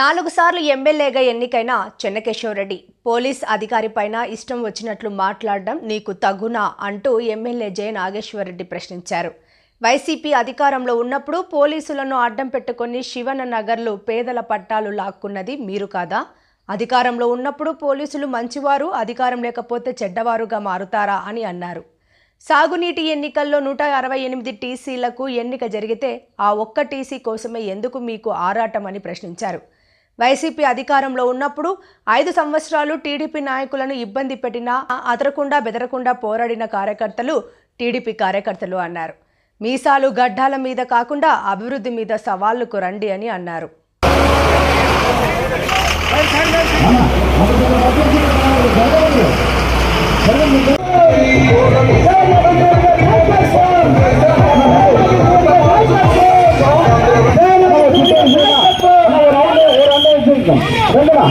నాలుగు సార్లు ఎమ్మెల్యేగా ఎన్నికైన చెన్నకేశ్వరరెడ్డి పోలీస్ అధికారిపైన ఇష్టం వచ్చినట్లు మాట్లాడడం నీకు తగునా అంటూ ఎమ్మెల్యే జె నాగేశ్వరరెడ్డి ప్రశ్నించారు. వైసీపీ అధికారంలో ఉన్నప్పుడు పోలీసులను అడ్డం పెట్టుకుని శివన నగర్లు పేదల పట్టాలు లాక్కున్నది మీరు కాదా? అధికారంలో ఉన్నప్పుడు పోలీసులు మంచివారు అధికారం లేకపోతే చెడ్డవారుగా మారుతారా అని అన్నారు. సాగునీటి ఎన్నికల్లో నూట అరవై ఎనిమిది టీసీలకు ఎన్నిక జరిగితే ఆ ఒక్క టీసీ కోసమే ఎందుకు మీకు ఆరాటం అని ప్రశ్నించారు. వైసీపీ అధికారంలో ఉన్నప్పుడు ఐదు సంవత్సరాలు టీడీపీ నాయకులను ఇబ్బంది పెట్టినా అదరకుండా బెదరకుండా పోరాడిన కార్యకర్తలు టీడీపీ కార్యకర్తలు అన్నారు మీసాలు గడ్డాల మీద కాకుండా అభివృద్ధి మీద సవాళ్ళకు రండి అని అన్నారు Come on.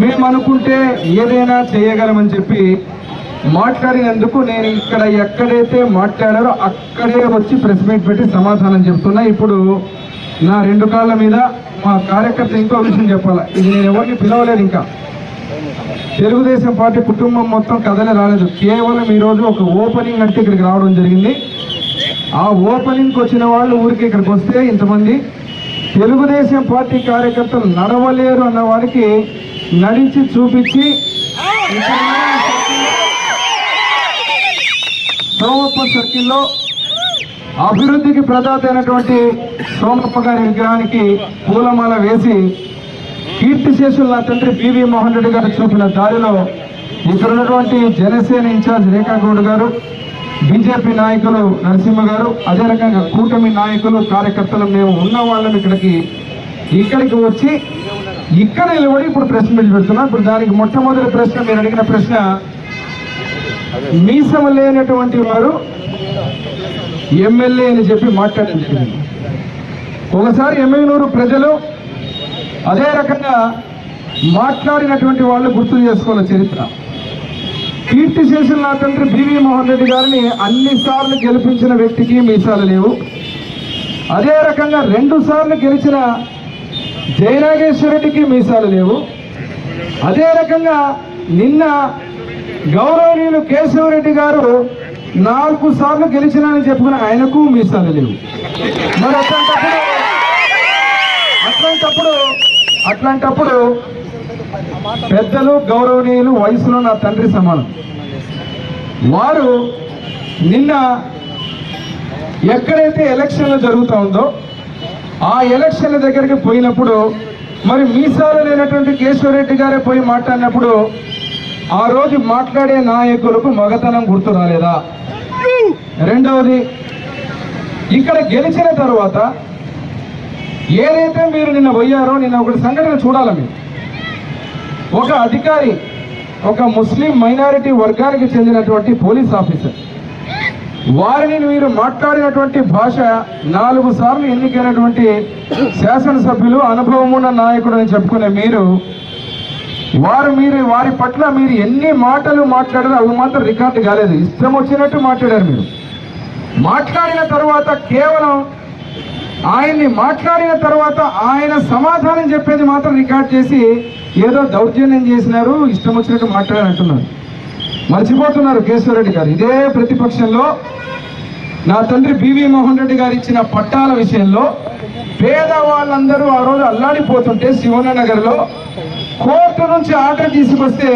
మేము అనుకుంటే ఏదైనా చేయగలమని చెప్పి మాట్లాడినందుకు నేను ఇక్కడ ఎక్కడైతే మాట్లాడారో అక్కడే వచ్చి ప్రెస్ మీట్ పెట్టి సమాధానం చెప్తున్నా. ఇప్పుడు నా రెండు కాళ్ళ మీద మా కార్యకర్త ఇంకో విషయం చెప్పాలి? ఇది నేను ఎవరిని పిలవలేదు ఇంకా. తెలుగుదేశం పార్టీ కుటుంబం మొత్తం కథలే రాలేదు. కేవలం ఈరోజు ఒక ఓపెనింగ్ అంటే ఇక్కడికి రావడం జరిగింది. ఆ ఓపెనింగ్కి వచ్చిన వాళ్ళు ఊరికి ఇక్కడికి వస్తే ఇంతమంది. తెలుగుదేశం పార్టీ కార్యకర్తలు నడవలేరు అన్న వారికి నడిచి చూపించి సోమప్ప సర్కిల్లో అభివృద్ధికి ప్రదాత అయినటువంటి సోమప్ప గారి విగ్రహానికి పూలమాల వేసి కీర్తిశేషులు నా తండ్రి పివి మోహన్ రెడ్డి గారు చూపిన దారిలో ఇక్కడ ఉన్నటువంటి జనసేన ఇన్ఛార్జ్ రేఖాగౌడ్ గారు బీజేపీ నాయకులు నరసింహ గారు అదే రకంగా కూటమి నాయకులు కార్యకర్తలు మేము ఉన్న వాళ్ళని ఇక్కడికి ఇక్కడికి వచ్చి ఇక్కడ నిలబడి ఇప్పుడు ప్రశ్న మీట్ ఇప్పుడు దానికి మొట్టమొదటి ప్రశ్న మీరు అడిగిన ప్రశ్న మీసం లేనటువంటి వారు ఎమ్మెల్యే అని చెప్పి మాట్లాడింది ఒకసారి ఎమ్మెల్యేనూరు ప్రజలు అదే రకంగా మాట్లాడినటువంటి వాళ్ళు గుర్తు చేసుకోవాలి చరిత్ర. కీర్తి చేసిన నా తండ్రి బివి మోహన్ రెడ్డి గారిని అన్ని సార్లు గెలిపించిన వ్యక్తికి మీసాలు లేవు. అదే రకంగా రెండు సార్లు గెలిచిన జయనాగేశ్వరుడికి రెడ్డికి మీసాలు లేవు. అదే రకంగా నిన్న గౌరవనీయులు కేశవరెడ్డి గారు నాలుగు సార్లు గెలిచినని చెప్పుకున్న ఆయనకు మీసాలు లేవు. మరి అట్లాంటప్పుడు అట్లాంటప్పుడు అట్లాంటప్పుడు పెద్దలు గౌరవనీయులు వయసులో నా తండ్రి సమానం. వారు నిన్న ఎక్కడైతే ఎలక్షన్లు జరుగుతూ ఉందో ఆ ఎలక్షన్ల దగ్గరికి పోయినప్పుడు మరి మీసాలు లేనటువంటి కేశవరెడ్డి గారే పోయి మాట్లాడినప్పుడు ఆ రోజు మాట్లాడే నాయకులకు మగతనం గుర్తు రాలేదా? రెండవది ఇక్కడ గెలిచిన తర్వాత ఏదైతే మీరు నిన్న పోయారో నిన్న ఒకటి సంఘటన చూడాలి మీరు? ఒక అధికారి ఒక ముస్లిం మైనారిటీ వర్గానికి చెందినటువంటి పోలీస్ ఆఫీసర్ వారిని మీరు మాట్లాడినటువంటి భాష నాలుగు సార్లు ఎన్నికైనటువంటి శాసనసభ్యులు అనుభవం ఉన్న నాయకుడు అని చెప్పుకునే మీరు వారు మీరు వారి పట్ల మీరు ఎన్ని మాటలు మాట్లాడారో అవి మాత్రం రికార్డు కాలేదు. ఇష్టం వచ్చినట్టు మాట్లాడారు మీరు. మాట్లాడిన తర్వాత కేవలం ఆయన్ని మాట్లాడిన తర్వాత ఆయన సమాధానం చెప్పేది మాత్రం రికార్డ్ చేసి ఏదో దౌర్జన్యం చేసినారు ఇష్టం వచ్చినట్టు మాట్లాడారంటున్నారు మర్చిపోతున్నారు కేశవరెడ్డి గారు. ఇదే ప్రతిపక్షంలో నా తండ్రి బివి మోహన్ రెడ్డి గారు ఇచ్చిన పట్టాల విషయంలో పేదవాళ్ళందరూ ఆ రోజు అల్లాడిపోతుంటే శివన నగర్లో కోర్టు నుంచి ఆర్డర్ తీసుకొస్తే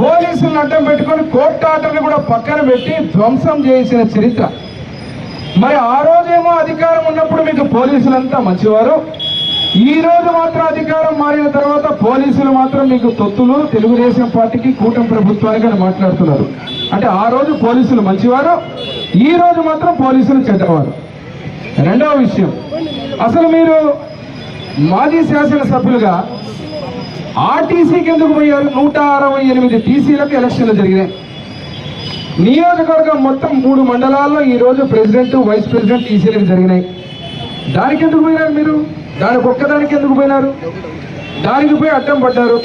పోలీసులను అడ్డం పెట్టుకొని కోర్టు ఆర్డర్ని కూడా పక్కన పెట్టి ధ్వంసం చేసిన చరిత్ర. మరి ఆ రోజేమో అధికారం ఉన్నప్పుడు మీకు పోలీసులంతా మంచివారు. ఈ రోజు మాత్రం అధికారం మారిన తర్వాత పోలీసులు మాత్రం మీకు తొత్తులు తెలుగుదేశం పార్టీకి కూటమి ప్రభుత్వానికి అని మాట్లాడుతున్నారు. అంటే ఆ రోజు పోలీసులు మంచివారు ఈ రోజు మాత్రం పోలీసులు చెడ్డవారు. రెండవ విషయం అసలు మీరు మాజీ శాసనసభ్యులుగా ఆర్టీసీకి ఎందుకు పోయారు? నూట అరవై ఎనిమిది టీసీలకు ఎలక్షన్లు జరిగినాయి. నియోజకవర్గం మొత్తం మూడు మండలాల్లో ఈరోజు ప్రెసిడెంట్ వైస్ ప్రెసిడెంట్ టీసీలకు జరిగినాయి. దానికి ఎందుకు పోయినారు మీరు? దానికి ఒక్కదానికి ఎందుకు పోయినారు? దానికి పోయి అడ్డం పడ్డారు.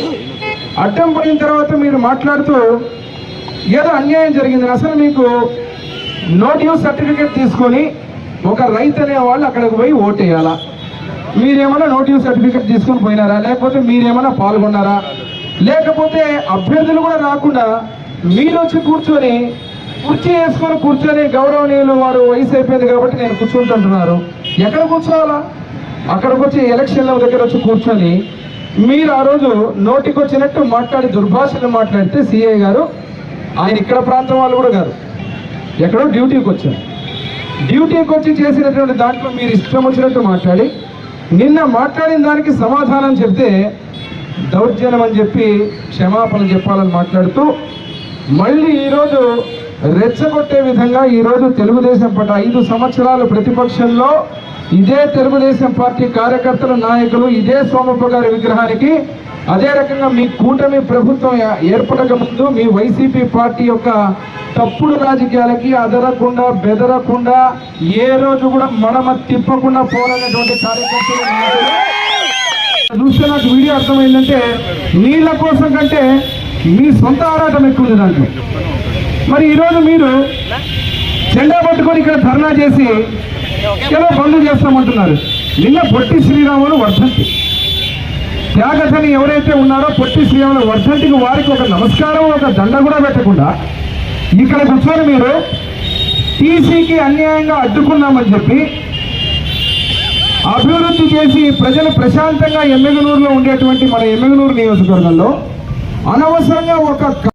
అడ్డం పడిన తర్వాత మీరు మాట్లాడుతూ ఏదో అన్యాయం జరిగింది. అసలు మీకు నో సర్టిఫికేట్ తీసుకొని ఒక రైతు అనే వాళ్ళు అక్కడికి పోయి ఓటేయాలా? మీరేమైనా నో సర్టిఫికేట్ తీసుకొని పోయినారా? లేకపోతే మీరేమైనా పాల్గొన్నారా? లేకపోతే అభ్యర్థులు కూడా రాకుండా మీరు వచ్చి కూర్చొని కుర్చీ వేసుకొని కూర్చొని గౌరవనీయులు వారు వయసు అయిపోయింది కాబట్టి నేను కూర్చుంటుంటున్నారు. ఎక్కడ కూర్చోవాలా? అక్కడికి వచ్చి ఎలక్షన్ల దగ్గర వచ్చి కూర్చొని మీరు ఆ రోజు నోటికి వచ్చినట్టు మాట్లాడి దుర్భాషలు మాట్లాడితే సిఐ గారు ఆయన ఇక్కడ ప్రాంతం వాళ్ళు కూడా కాదు ఎక్కడో డ్యూటీకి వచ్చారు. డ్యూటీకి వచ్చి చేసినటువంటి దాంట్లో మీరు ఇష్టం వచ్చినట్టు మాట్లాడి నిన్న మాట్లాడిన దానికి సమాధానం చెప్తే దౌర్జన్యం అని చెప్పి క్షమాపణ చెప్పాలని మాట్లాడుతూ మళ్ళీ ఈరోజు రెచ్చగొట్టే విధంగా ఈరోజు తెలుగుదేశం పట్ల ఐదు సంవత్సరాలు ప్రతిపక్షంలో ఇదే తెలుగుదేశం పార్టీ కార్యకర్తలు నాయకులు ఇదే సోమప్ప గారి విగ్రహానికి అదే రకంగా మీ కూటమి ప్రభుత్వం ఏ- ఏర్పడక ముందు మీ వైసీపీ పార్టీ యొక్క తప్పుడు రాజకీయాలకి అదరకుండా బెదరకుండా ఏ రోజు కూడా మడమ తిప్పకుండా పోరాడేటువంటి కార్యకర్తలు చూస్తే నాకు వీడియో అర్థమైందంటే నీళ్ళ కోసం కంటే మీ సొంత ఆరాటం ఎక్కువ ఉంది దాంట్లో. మరి ఈరోజు మీరు జెండా పట్టుకొని ఇక్కడ ధర్నా చేసి ఏదో పనులు చేస్తామంటున్నారు. నిన్న పొట్టి శ్రీరాములు వర్ధంతి. త్యాగతని ఎవరైతే ఉన్నారో పొట్టి శ్రీరాములు వర్ధంతికి వారికి ఒక నమస్కారం ఒక దండ కూడా పెట్టకుండా ఇక్కడ కూర్చొని మీరు టీసీకి అన్యాయంగా అడ్డుకున్నామని చెప్పి అభివృద్ధి చేసి ప్రజలు ప్రశాంతంగా ఎమ్మెగనూరులో ఉండేటువంటి మన ఎమ్మెగనూరు నియోజకవర్గంలో అనవసరంగా ఒక